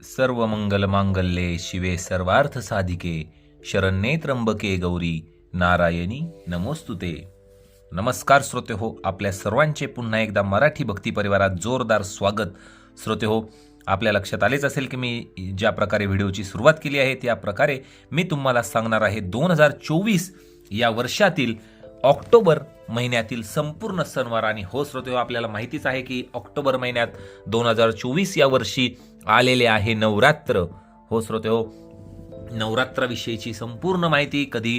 सर्व मंगल मांगल्ये शिवे सर्वार्थ साधिके शरण्ये त्र्यंबके गौरी नारायणी नमोस्तुते. नमस्कार श्रोते हो आपल्या सर्वांचे पुन्हा एकदा मराठी भक्ती परिवारात जोरदार स्वागत. श्रोते हो आपल्या लक्षात आलेच असेल की मी ज्या प्रकारे व्हिडिओची सुरुवात केली आहे त्या प्रकारे मी तुम्हाला सांगणार आहे दोन हजार चोवीस या वर्षातील ऑक्टोबर महिन्यातील संपूर्ण सणवार आणि हो श्रोते आपल्याला माहितीच आहे की ऑक्टोबर महिन्यात दोन हजार चोवीस या वर्षी आलेले आहे नवरात्र. हो श्रोते हो नवरात्राविषयीची संपूर्ण माहिती कधी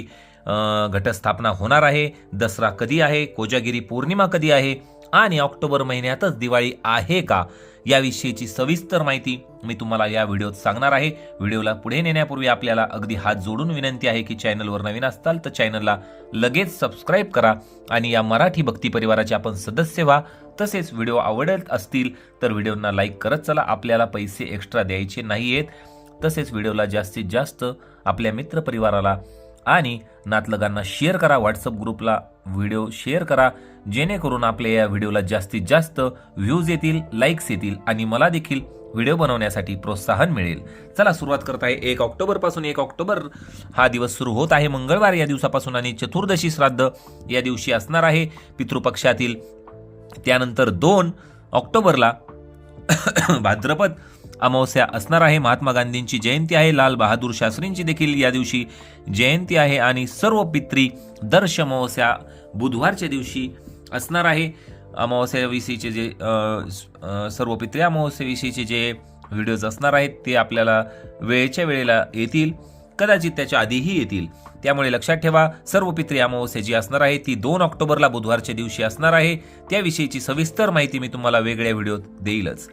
घटस्थापना होणार आहे दसरा कधी आहे कोजागिरी पौर्णिमा कधी आहे आणि ऑक्टोबर महिन्यातच दिवाळी आहे का? याविषयीची सविस्तर माहिती मी तुम्हाला या व्हिडिओत सांगणार आहे. व्हिडिओला पुढे नेण्यापूर्वी आपल्याला अगदी हात जोडून विनंती आहे की चॅनलवर नवीन असताल तर चॅनलला लगेच सबस्क्राईब करा आणि या मराठी भक्ती परिवाराचे आपण सदस्य व्हा. तसेच व्हिडिओ आवडत असतील तर व्हिडिओना लाईक करत चला. आपल्याला पैसे एक्स्ट्रा द्यायचे नाही आहेत तसेच व्हिडिओला जास्तीत जास्त आपल्या मित्रपरिवाराला आणि नातलगांना शेअर करा. व्हॉट्सअप ग्रुपला व्हिडिओ शेअर करा जेणेकरून आपल्या या व्हिडिओला जास्तीत जास्त व्ह्यूज येतील लाईक्स येतील आणि मला देखील व्हिडिओ बनवण्यासाठी प्रोत्साहन मिळेल. चला सुरुवात करत आहे एक ऑक्टोबरपासून एक ऑक्टोबर. हा दिवस सुरू होत आहे. मंगळवार या दिवसापासून आणि चतुर्दशी श्राद्ध या दिवशी असणार आहे. पितृपक्षातील त्यानंतर दोन ऑक्टोबरला भाद्रपद अमावस्या असणार आहे. महात्मा गांधींची जयंती आहे. लाल बहादूर शास्त्रींची देखील या दिवशी जयंती आहे. आणि सर्व पित्री दर्श अमावस्या बुधवारच्या दिवशी असणार आहे. अमावस्याविषयीचे जे सर्व पित्री अमावस्याविषयीचे जे व्हिडिओज असणार आहेत ते आपल्याला वेळेच्या वेळेला येतील. कदाचित त्याच्या आधीही येतील. त्यामुळे लक्षात ठेवा सर्व पित्री अमावस्या जी असणार आहे ती दोन ऑक्टोबरला बुधवारच्या दिवशी असणार आहे. त्याविषयीची सविस्तर माहिती मी तुम्हाला वेगळ्या व्हिडिओत देईलच.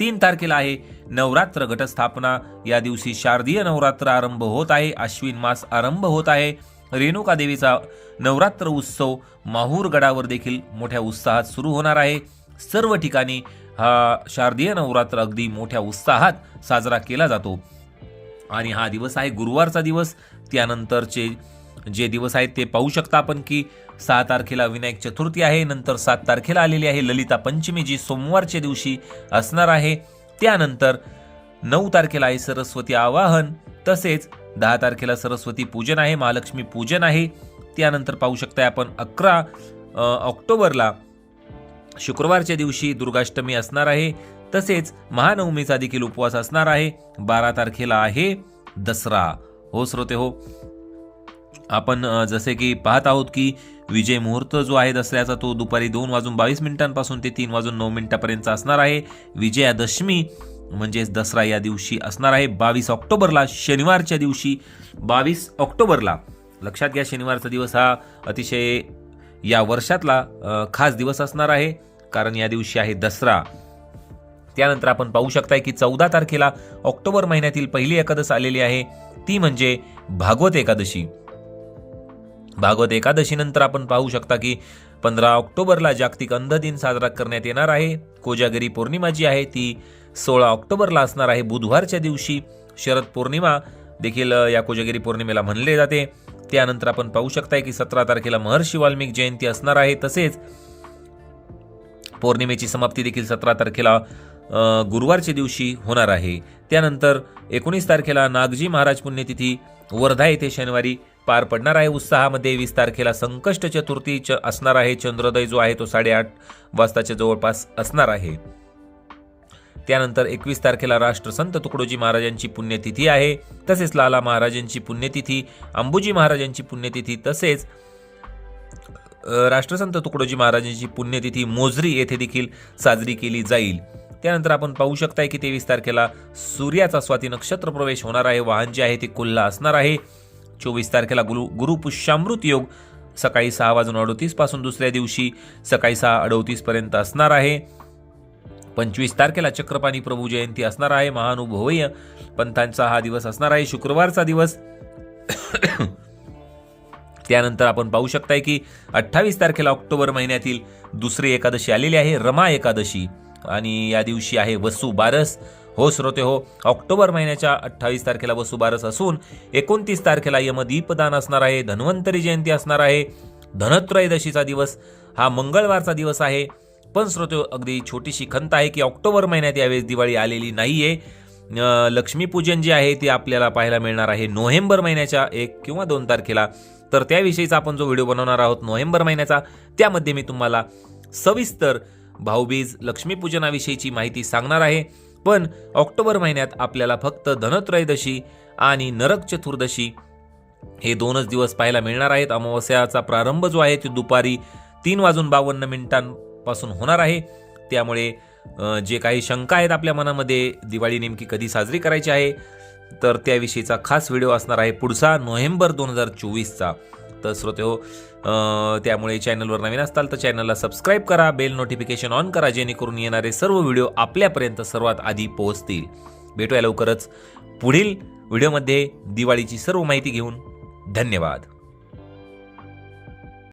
तीन तारखेला आहे नवरात्र घटस्थापना. या दिवशी शारदीय नवरात्र आरंभ होत आहे. अश्विन मास आरंभ होत आहे. रेणुका देवीचा नवरात्र उत्सव माहूर गडावर देखील मोठ्या उत्साहात सुरू होणार आहे. सर्व ठिकाणी हा शारदीय नवरात्र अगदी मोठ्या उत्साहात साजरा केला जातो. आणि हा दिवस आहे गुरुवारचा दिवस. त्यानंतरचे जे दिवस आहेत ते पाहू शकता आपण की सहा तारखेला विनायक चतुर्थी आहे नंतर सात तारखेला आलेली आहे ललिता पंचमी जी सोमवारच्या दिवशी असणार आहे. त्यानंतर नऊ तारखेला आहे सरस्वती आवाहन तसेच दहा तारखेला सरस्वती पूजन आहे महालक्ष्मी पूजन आहे. त्यानंतर पाहू शकताय आपण अकरा ऑक्टोबरला शुक्रवारच्या दिवशी दुर्गाष्टमी असणार आहे. तसेच महानवमीचा देखील उपवास असणार आहे. बारा तारखेला आहे दसरा. हो श्रोते हो आपण जसे की पाहत आहोत की विजय मुहूर्त जो आहे दसऱ्याचा तो दुपारी दोन वाजून बावीस मिनिटांपासून ते तीन वाजून नऊ मिनिटापर्यंत असणार आहे. विजयादशमी म्हणजेच दसरा या दिवशी असणार आहे. बावीस ऑक्टोबरला शनिवारच्या दिवशी बावीस ऑक्टोबरला. लक्षात घ्या शनिवारचा दिवस हा अतिशय या वर्षातला खास दिवस असणार आहे. कारण या दिवशी आहे दसरा. त्यानंतर आपण पाहू शकताय की चौदा तारखेला ऑक्टोबर महिन्यातील पहिली एकादश आलेली आहे. ती म्हणजे भागवत एकादशी. भागवत एकादशीनंतर आपण पाहू शकता की पंधरा ऑक्टोबरला जागतिक अंध दिन साजरा करण्यात येणार आहे. कोजागिरी पौर्णिमा जी आहे. ती सोळा ऑक्टोबरला असणार आहे. बुधवारच्या दिवशी शरद पौर्णिमा देखील या कोजागिरी पौर्णिमेला म्हणले जाते. त्यानंतर आपण पाहू शकताय की सतरा तारखेला महर्षी वाल्मिक जयंती असणार आहे. तसेच पौर्णिमेची समाप्ती देखील सतरा तारखेला गुरुवारच्या दिवशी होणार आहे. त्यानंतर एकोणीस तारखेला नागजी महाराज पुण्यतिथी वर्धा येथे शनिवारी पार पडणार आहे. उत्साहामध्ये वीस तारखेला संकष्ट चतुर्थी च असणार आहे. चंद्रोदय जो आहे तो साडेआठ वाजताच्या जवळपास असणार आहे. त्यानंतर एकवीस तारखेला राष्ट्रसंत तुकडोजी महाराजांची पुण्यतिथी आहे. तसेच लाला महाराजांची पुण्यतिथी अंबुजी महाराजांची पुण्यतिथी तसेच राष्ट्रसंत तुकडोजी महाराजांची पुण्यतिथी मोजरी येथे देखील साजरी केली जाईल. त्यानंतर आपण पाहू शकताय की तेवीस तारखेला सूर्याचा स्वाती नक्षत्र प्रवेश होणार आहे. वाहन जे आहे ते कोल्हा असणार आहे. चोवीस तारखेला गुरु गुरुपुष्यामृत योग सकाळी सहा वाजून अडोतीसपासून दुसऱ्या दिवशी सकाळी सहा अडोतीस पर्यंत असणार आहे. पंचवीस तारखेला चक्रपाणी प्रभू जयंती असणार आहे. महानुभवय पंथांचा हा दिवस असणार आहे. शुक्रवारचा दिवस. त्यानंतर आपण पाहू शकताय की अठ्ठावीस तारखेला ऑक्टोबर महिन्यातील दुसरी एकादशी आलेली आहे. रमा एकादशी. आणि या दिवशी आहे वसू बारस. हो श्रोते हो ऑक्टोबर महिन्याच्या अठ्ठावीस तारखेला वसुबारस असून एकोणतीस तारखेला यमदीपदान असणार आहे धन्वंतरी जयंती असणार आहे धनत्रयोदशीचा दिवस हा मंगळवारचा दिवस आहे. पण श्रोते हो, अगदी छोटीशी खंत आहे की ऑक्टोबर महिन्यात यावेळेस दिवाळी आलेली नाही आहे लक्ष्मीपूजन जे आहे ते आपल्याला पाहायला मिळणार आहे नोव्हेंबर महिन्याच्या एक किंवा दोन तारखेला. तर त्याविषयीचा आपण जो व्हिडिओ बनवणार आहोत नोव्हेंबर महिन्याचा त्यामध्ये मी तुम्हाला सविस्तर भाऊबीज लक्ष्मीपूजनाविषयीची माहिती सांगणार आहे. पण ऑक्टोबर महिन्यात आपल्याला फक्त धनत्रयोदशी आणि नरक चतुर्दशी हे दोनच दिवस पाहायला मिळणार आहेत. अमावस्याचा प्रारंभ जो आहे तो दुपारी तीन वाजून बावन्न मिनिटांपासून होणार आहे. त्यामुळे जे काही शंका आहेत आपल्या मनामध्ये दिवाळी नेमकी कधी साजरी करायची आहे तर त्याविषयीचा खास व्हिडिओ असणार आहे पुढचा नोव्हेंबर दोन हजार चोवीसचा. तर श्रोते हो त्यामुळे चॅनलवर नवीन असताल तर चॅनलला सबस्क्राईब करा बेल नोटिफिकेशन ऑन करा जेणेकरून येणारे सर्व व्हिडिओ आपल्यापर्यंत सर्वात आधी पोहोचतील. भेटूया लवकरच पुढील व्हिडिओमध्ये दिवाळीची सर्व माहिती घेऊन. धन्यवाद.